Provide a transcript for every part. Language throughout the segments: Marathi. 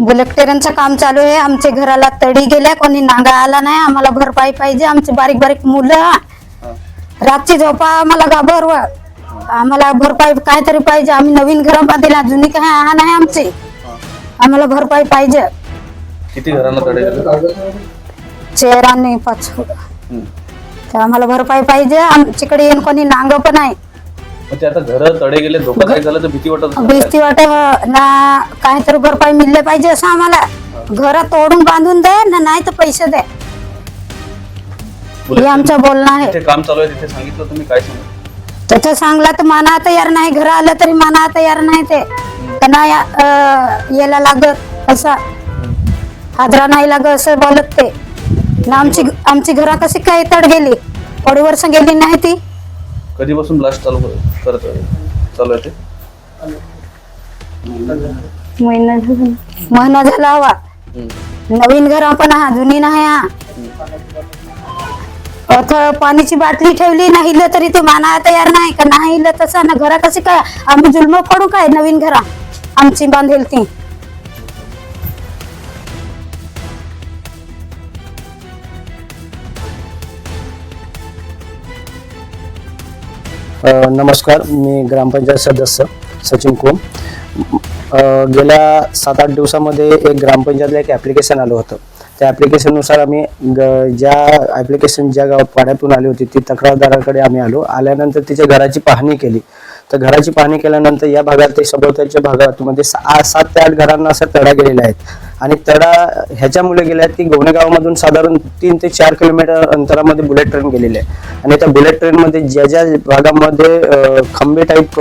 बुलेट ट्रेनचं काम चालू आहे. आमच्या घराला तडी गेल्या कोणी नागा आला नाही. आम्हाला भरपाई पाहिजे. आमची बारीक बारीक मुलं. रातची झोपा आम्हाला घाबरव आम्हाला भरपाई काहीतरी पाहिजे. आम्ही नवीन घर बांधला. जुनी काय हा नाही आमची. आम्हाला भरपाई पाहिजे. किती घरांना तडे चेहरा नाही पाच. तर आम्हाला भरपाई पाहिजे. आमच्याकडे येऊन कोणी नांग पण आहे. मग ते आता घर तडे गेले धोका काही झालं तर भीती वाटत असेल. भीती वाट ना काहीतरी भरपाई मिळले पाहिजे असं आम्हाला. घर तोडून बांधून दे ना नाही तर पैसे दे. हे आमचं बोलणं आहे. तिथे काम चालू आहे तिथे सांगितलं तुम्ही काय सांगा? त्याचं सांगला तर माना तयार नाही घर आलं तरी माना तयार नाही ते. त्यांना या- अं, यायला लागत असं. हादरा नाही लागत असं बोलत ते. ना आमची आमची घरा कशी काय तड गेली थोडी वर्ष गेली नाही ती? कधीपासून ब्लास्ट चालू कर- करत आहे? चालू आहे ते? महिना झाला. महिना झाला हवा. हम्म. नवीन घर आपण हा जुनी नाही हा अथवा पाण्याची बाटली ठेवली नाही इलं तरी ते माना तयार नाही. का नाही इलं तसं? ना घरा कशी काय आम्ही जुलम पडू काय नवीन घरा आमची बांधेल ती. नमस्कार मी ग्रामपंचायत सदस्य सचिन कोम. गेल्या सात आठ दिवसामध्ये एक ग्रामपंचायतला एक ॲप्लिकेशन आलं होतं. त्या ॲप्लिकेशननुसार आम्ही ग ज्या ॲप्लिकेशन ज्या गावात पाण्यातून आली होती ती तक्रारदाराकडे आम्ही आलो. आल्यानंतर तिच्या घराची पाहणी केली. तर घराची पाहणी केल्यानंतर या भागात ते सभोवतालच्या भागामध्ये सा- सात ते आठ घरांना असं तडा गेलेला आहेत आणि तडा ह्याच्यामुळे गेल्या आहेत की गोणे गावामधून साधारण तीन ते चार किलोमीटर अंतरामध्ये बुलेट ट्रेन गेलेली आहे. आणि त्या बुलेट ट्रेनमध्ये ज्या ज्या भागामध्ये खंबे टाईप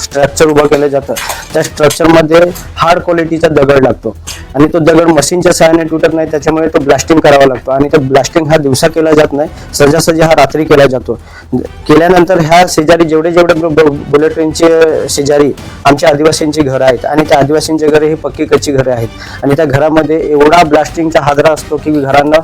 स्ट्रक्चर उभं केलं जातं त्या स्ट्रक्चरमध्ये हार्ड क्वालिटीचा दगड लागतो. आणि तो दगड मशीनच्या सहाय्याने तुटत नाही त्याच्यामुळे तो ब्लास्टिंग करावा लागतो. आणि तो ब्लास्टिंग हा दिवसा केला जात नाही सहजासहजी हा रात्री केला जातो. केल्यानंतर ह्या शेजारी जेवढे जेवढे बुलेट ट्रेनचे शेजारी आमच्या आदिवासींची घरं आहेत आणि त्या आदिवासींची घरे ही पक्की कच्ची घरे आहेत. आणि त्या घरामध्ये एवढा ब्लास्टिंगचा हादरा असतो की घरांना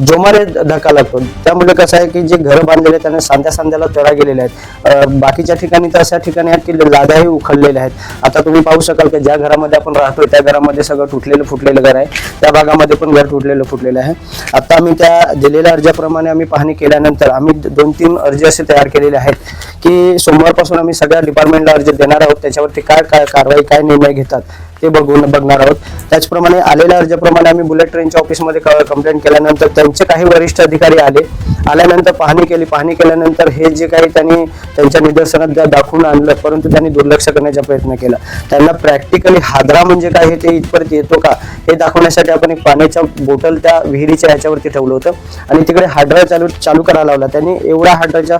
जोमाने धक्का लागतो. त्यामुळे कसं आहे की जे घरं बांधलेले आहेत त्यांना सांध्या सांध्याला तडा गेलेले आहेत बाकीच्या ठिकाणी तर अशा ठिकाणी आहेत की लादाही उखडलेल्या आहेत. आता तुम्ही पाहू शकाल की ज्या घरामध्ये आपण राहतोय त्या घरामध्ये सगळं तुटलेलं फुटलेलं घर आहे. त्या भागामध्ये पण घर तुटलेलं फुटलेलं आहे. आता आम्ही त्या दिलेल्या अर्जाप्रमाणे आम्ही पाहणी केल्यानंतर आम्ही दोन तीन अर्ज असे तयार केलेले आहेत की सोमवारपासून आम्ही सगळ्या डिपार्टमेंटला अर्ज देणार आहोत. त्याच्यावरती काय काय कारवाई काय निर्णय घेतात ते बघून बघणार आहोत. त्याचप्रमाणे आलेल्या अर्जाप्रमाणे आम्ही बुलेट ट्रेनच्या ऑफिसमध्ये कंप्लेंट केल्यानंतर त्यांचे काही वरिष्ठ अधिकारी आले. आल्यानंतर पाहणी केली. पाहणी केल्यानंतर हे जे काही त्यांनी त्यांच्या निदर्शनात दाखवून आणलं परंतु त्यांनी दुर्लक्ष करण्याचा प्रयत्न केला. त्यांना प्रॅक्टिकली हादरा म्हणजे काय हे ते इथपर्यंत येतो का? हे दाखवण्यासाठी आपण एक पाण्याच्या बोटल त्या विहिरीच्या ह्याच्यावरती ठेवलं होतं. आणि तिकडे हादरा चालू चालू करायला लावला. त्यांनी एवढा हादराच्या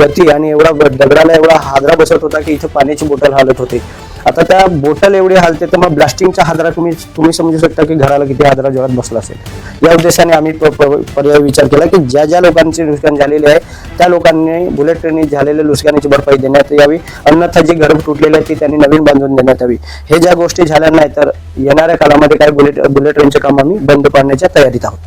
गती आणि एवढा दगडाला एवढा हादरा बसत होता की इथे पाण्याची बोटल हालत होती. आता त्या बोटल एवढी हालते तर मग ब्लास्टिंगचा हादरा तुम्ही तुम्ही समजू शकता की घराला किती हादरा जोरात बसला असेल. या उद्देशाने आम्ही पर्याय विचार केला की ज्या ज्या लोकांचे नुकसान झालेले आहे त्या लोकांनी बुलेट ट्रेनने झालेल्या नुकसानीची भरपाई देण्यात यावी. अन्यथा जी घरं तुटलेली आहेत ती त्यांनी नवीन बांधून देण्यात यावी. हे ज्या गोष्टी झाल्या नाही तर येणाऱ्या काळामध्ये काही बुलेट बुलेट ट्रेनचे काम आम्ही बंद पाडण्याच्या तयारीत आहोत.